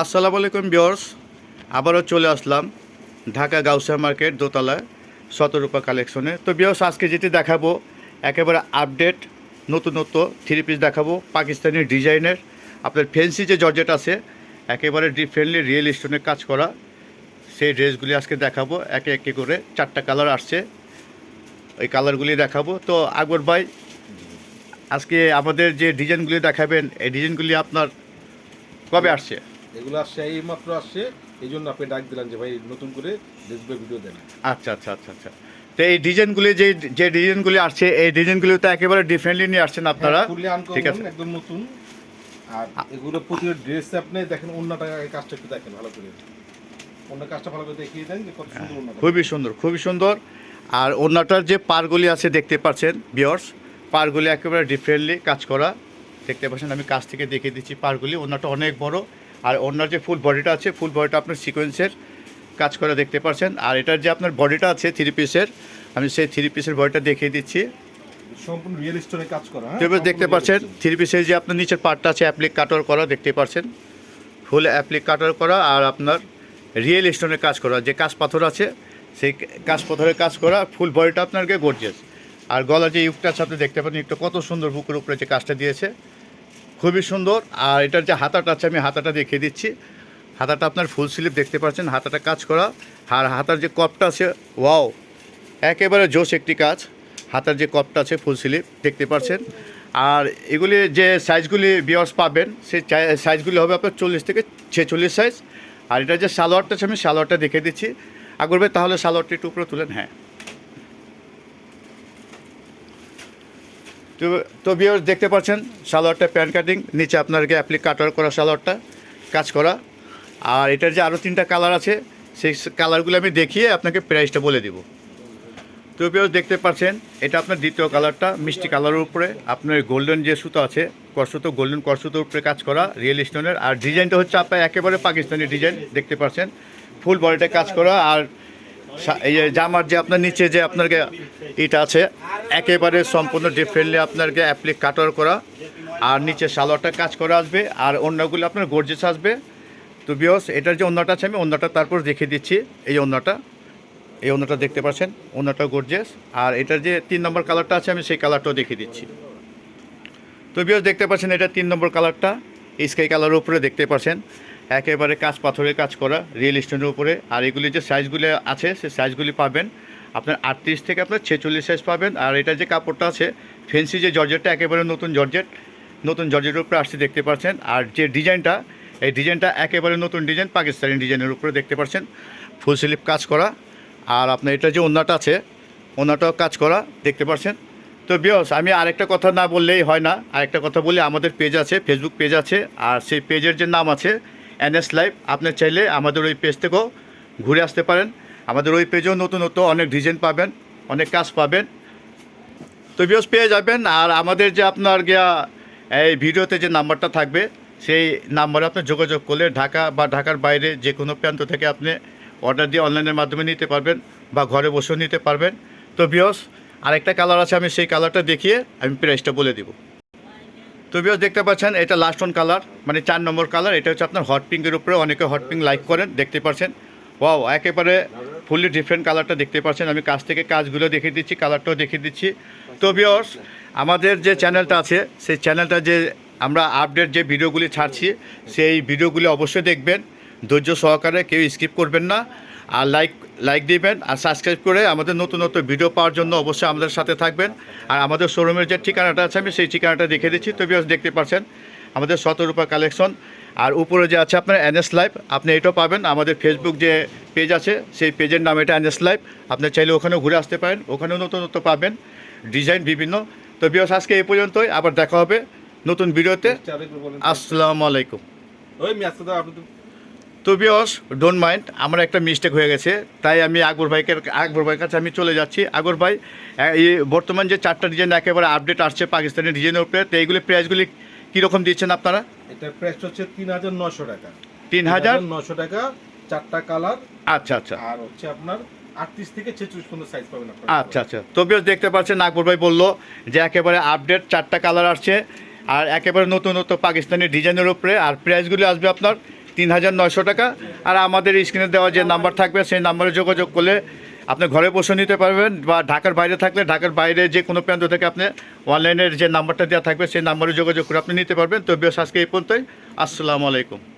আসসালামু আলাইকুম বিয়র্স আবারও চলে আসলাম ঢাকা গাউসিয়া মার্কেট দোতলায় শতরূপা কালেকশনে। তো বিয়র্স আজকে যেটি দেখাবো, একেবারে আপডেট নতুনত্ব থ্রি পিস দেখাবো, পাকিস্তানি ডিজাইনের। আপনার ফেন্সি যে জর্জেট আছে, একেবারে ডিফারেন্টলি রিয়েল স্টোনের কাজ করা, সেই ড্রেসগুলি আজকে দেখাবো। একে একে করে চারটা কালার আসছে, ওই কালারগুলি দেখাবো। তো আকবর ভাই, আজকে আমাদের যে ডিজাইনগুলি দেখাবেন, এই ডিজাইনগুলি আপনার কবে আসছে? এগুলো আসছে এই মাত্র আসছে এই জন্য আপনি ডাক দিলেন যে ভাই নতুন করে দেখবে ভিডিও দেন আচ্ছা আচ্ছা আচ্ছা আচ্ছা। তো এই ডিজাইনগুলি যে যে ডিজাইনগুলি আসছে এই ডিজাইনগুলি তো একেবারে ডিফারেন্টলি নিয়ে আসছেন আপনারা। ঠিক আছে। একদম নতুন। আর এগুলো প্রতিটা ড্রেস আপনি দেখেন অন্যটা কাজটা একটু দেখেন ভালো করে। অন্য কাজটা ভালো করে দেখিয়ে দেন যে কত সুন্দর অন্যটা। খুবই সুন্দর খুবই সুন্দর। আর অন্যটার যে পারগুলি আছে দেখতে পাচ্ছেন বিয়র্স পারগুলি একেবারে ডিফারেন্টলি কাজ করা। দেখতে পাচ্ছেন আমি কাছ থেকে দেখিয়ে দিচ্ছি পারগুলি অন্যটা অনেক বড়। আর অন্যার যে ফুল বডিটা আছে ফুল বডিটা আপনার সিকোয়েন্সের কাজ করা দেখতে পাচ্ছেন আর এটার যে আপনার বডিটা আছে থ্রি পিসের আমি সেই থ্রি পিসের বডিটা দেখিয়ে দিচ্ছি। সম্পূর্ণ রিয়েল স্টোনে কাজ করা হ্যাঁ? তো দেখতে পাচ্ছেন থ্রি পিসের যে আপনার নিচের পার্টটা আছে অ্যাপ্লিক কাটার করা দেখতে পাচ্ছেন। ফুল অ্যাপ্লিক কাটার করা আর আপনার রিয়েল স্টোনের কাজ করা যে কাজ পাথর আছে সেই কাজ পাথরের কাজ করা ফুল বডিটা আপনাকে গর্জিয়াস আর গলা যে ইউকটা আছে আপনি দেখতে পাচ্ছেন একটু কত সুন্দর বুকের উপরে যে কাজটা দিয়েছে। খুবই সুন্দর। আর এটার যে হাতাটা আছে, আমি হাতাটা দেখিয়ে দিচ্ছি। হাতাটা আপনার ফুল স্লিপ দেখতে পাচ্ছেন। হাতাটা কাজ করা। আর হাতার যে কপটা আছে ওয়াও একেবারে জোশ একটি কাজ। হাতার যে কপটা আছে ফুল স্লিপ দেখতে পাচ্ছেন। আর এগুলি যে সাইজগুলি বিয়ার্স পাবেন সেই সাইজগুলি হবে আপনার চল্লিশ থেকে ছেচল্লিশ সাইজ আর এটা যে সালোয়ারটা আছে, আমি সালোয়ারটা দেখে দিচ্ছি। আগরবে তাহলে সালোয়ারটি উপরে তুলেন হ্যাঁ। তো তো বিয়ার্স দেখতে পাচ্ছেন, সালোয়ারটা প্যান্ট কাটিং, নিচে আপনাকে অ্যাপ্লিক কাটার করা সালোয়ারটা, কাজ করা। আর এটার যে আরও তিনটা কালার আছে, সেই কালারগুলো আমি দেখিয়ে আপনাকে প্রাইসটা বলে দিব। তো বিয়ার্স দেখতে পাচ্ছেন, এটা আপনার দ্বিতীয় কালারটা মিষ্টি কালারের উপরে। আপনার গোল্ডেন যে সুতো আছে করসুতো গোল্ডেন করসুতোর উপরে কাজ করা রিয়েল স্টোনের আর ডিজাইনটা হচ্ছে আপনার একেবারে পাকিস্তানি ডিজাইন দেখতে পাচ্ছেন। ফুল বডিতে কাজ করা, আর এই জামার যে আপনার নিচে যে আপনার এটা আছে, একেবারে সম্পূর্ণ ডিফারেন্টলি আপনাকে অ্যাপ্লিক কাটার করা, আর নিচে সালোয়ারটা কাজ করা আসবে, আর অন্যগুলো আপনার গর্জেস আসবে। তো বিয়স এটার যে অন্যটা আছে, আমি অন্যটা তারপর দেখিয়ে দিচ্ছি, এই অন্যটা। এই অন্যটা দেখতে পাচ্ছেন, অন্যটা গর্জেস আর এটার যে তিন নম্বর কালারটা আছে, আমি সেই কালারটাও দেখিয়ে দিচ্ছি। তো বিয়স দেখতে পাচ্ছেন, এটা তিন নম্বর কালারটা স্কাই কালারের উপরে দেখতে পাচ্ছেন। একেবারে কাজ পাথরের কাজ করা রিয়েল স্টোনের উপরে। আর এগুলি যে সাইজগুলি আছে সেই সাইজগুলি পাবেন আপনার আটত্রিশ থেকে আপনার ছেচল্লিশ সাইজ পাবেন। আর এটা যে কাপড়টা আছে ফেন্সি যে জর্জেটটা, একেবারে নতুন জর্জেট, নতুন জর্জেটের উপরে আসছে দেখতে পাচ্ছেন। আর যে ডিজাইনটা, এই ডিজাইনটা একেবারে নতুন ডিজাইন, পাকিস্তানি ডিজাইনের উপরে দেখতে পাচ্ছেন। ফুল স্লিপ কাজ করা। আর আপনার এটা যে ওনাটা আছে ওনাটাও কাজ করা, দেখতে পাচ্ছেন। তো বিয়স আমি আরেকটা কথা না বললেই হয় না। আরেকটা কথা বলি, আমাদের পেজ আছে ফেসবুক পেজ আছে। আর সেই পেজের যে নাম আছে এনএস লাইভ আপনি চাইলে আমাদের ওই পেজ থেকেও ঘুরে আসতে পারেন। আমাদের ওই পেজেও নতুন নতুন অনেক ডিজাইন পাবেন, অনেক কাজ পাবেন। তো বিয়স পেয়ে যাবেন, আর আমাদের যে আপনার গিয়া এই ভিডিওতে যে নাম্বারটা থাকবে, সেই নাম্বারে আপনি যোগাযোগ করলে ঢাকা বা ঢাকার বাইরে যে কোনো প্রান্ত থেকে আপনি অর্ডার দিয়ে অনলাইনের মাধ্যমে নিতে পারবেন বা ঘরে বসেও নিতে পারবেন। তো বিয়স আরেকটা কালার আছে, আমি সেই কালারটা দেখিয়ে আমি প্রাইসটা বলে দিব। তো বিয়স দেখতে পাচ্ছেন, এটা লাস্ট ওয়ান কালার মানে চার নম্বর কালার এটা হচ্ছে আপনার হট পিঙ্কের উপরে, অনেকে হট পিঙ্ক লাইক করেন, দেখতে পাচ্ছেন। ওয়াও একেবারে ফুললি ডিফারেন্ট কালারটা দেখতে পাচ্ছেন। আমি কাছ থেকে কাজগুলো দেখিয়ে দিচ্ছি কালারটাও দেখিয়ে দিচ্ছি। তো বিয়স আমাদের যে চ্যানেলটা আছে, সেই চ্যানেলটা যে আমরা আপডেট যে ভিডিওগুলি ছাড়ছি, সেই ভিডিওগুলি অবশ্যই দেখবেন। ধৈর্য সহকারে কেউ স্কিপ করবেন না। আর লাইক লাইক দিবেন আর সাবস্ক্রাইব করে আমাদের নতুন নতুন ভিডিও পাওয়ার জন্য অবশ্যই আমাদের সাথে থাকবেন। আর আমাদের শোরুমের যে ঠিকানাটা আছে আমি সেই ঠিকানাটা দেখে দিচ্ছি। তো বিয়স দেখতে পাচ্ছেন আমাদের শতরূপা কালেকশন আর উপরে যে আছে আপনার এনএস লাইভ আপনি এটাও পাবেন। আমাদের ফেসবুক যে পেজ আছে সেই পেজের নাম এটা এনএস লাইভ আপনি চাইলে ওখানেও ঘুরে আসতে পারেন ওখানেও নতুন নতুন পাবেন ডিজাইন বিভিন্ন। তো বিয়স আজকে এই পর্যন্তই। আবার দেখা হবে নতুন ভিডিওতে। আসসালামু আলাইকুম। ওই আপনি তো বিয়স ডোন্ট মাইন্ড আমার একটা মিস্টেক হয়ে গেছে। তাই আমি আকবর ভাইকে আকবর ভাইয়ের কাছে আমি চলে যাচ্ছি। আকবর ভাই এই বর্তমান যে চারটা ডিজাইন একেবারে আপডেট আসছে পাকিস্তানি ডিজাইনের উপরে তো এইগুলি প্রাইসগুলি কীরকম দিচ্ছেন আপনারা? এটার প্রাইস হচ্ছে তিন হাজার নশো টাকা। তিন হাজার? নশো টাকা চারটা কালার আচ্ছা আচ্ছা। আর হচ্ছে আপনার আটত্রিশ থেকে ছেচল্লিশ পর্যন্ত সাইজ পাবেন আচ্ছা আচ্ছা। তো বিয়স দেখতে পাচ্ছেন আকবর ভাই বলল যে একেবারে আপডেট চারটা কালার আসছে। আর একেবারে নতুন নতুন পাকিস্তানি ডিজাইনের উপরে আর প্রাইসগুলি আসবে আপনার তিন হাজার নয়শো টাকা। আর আমাদের স্ক্রিনে দেওয়া যে নাম্বার থাকবে, সেই নাম্বারে যোগাযোগ করলে আপনি ঘরে বসে নিতে পারবেন বা ঢাকার বাইরে থাকলে ঢাকার বাইরে যে কোনো প্রান্ত থেকে আপনি অনলাইনের যে নাম্বারটা দেওয়া থাকবে, সেই নাম্বারে যোগাযোগ করে আপনি নিতে পারবেন। তো বেশ আজকে এই পর্যন্তই। আসসালামু আলাইকুম।